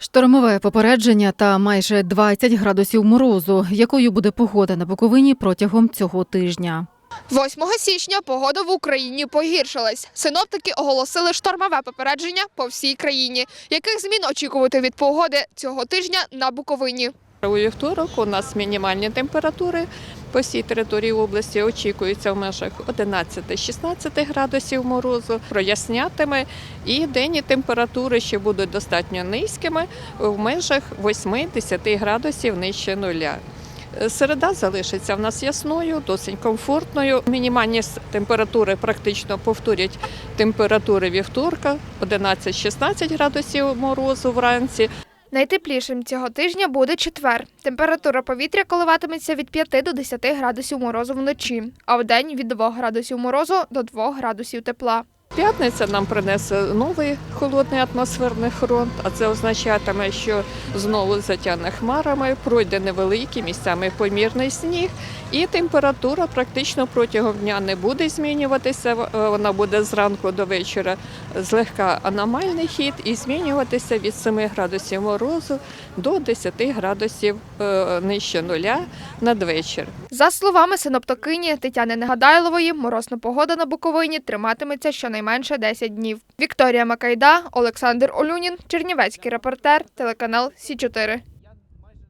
Штормове попередження та майже 20 градусів морозу, якою буде погода на Буковині протягом цього тижня. 8 січня погода в Україні погіршилась. Синоптики оголосили штормове попередження по всій країні. Яких змін очікувати від погоди цього тижня на Буковині? У вівторок у нас мінімальні температури по всій території області очікуються в межах 11-16 градусів морозу, прояснятиме і денні температури ще будуть достатньо низькими в межах 8-10 градусів нижче нуля. Середа залишиться в нас ясною, досить комфортною. Мінімальні температури практично повторять температури вівторка 11-16 градусів морозу вранці, Найтеплішим цього тижня буде четвер. Температура повітря коливатиметься від 5 до 10 градусів морозу вночі, а вдень від 2 градусів морозу до 2 градусів тепла. П'ятниця нам принесе новий холодний атмосферний фронт, а це означатиме, що знову затягне хмарами, пройде невеликий місцями помірний сніг, і температура практично протягом дня не буде змінюватися. Вона буде зранку до вечора злегка аномальний хід і змінюватися від 7 градусів морозу до 10 градусів е, нижче нуля надвечір. За словами синоптикині Тетяни Негадайлової, морозна погода на Буковині триматиметься щонайменше 10 днів. Вікторія Макайда, Олександр Олюнін, Чернівецький репортер, телеканал Сі 4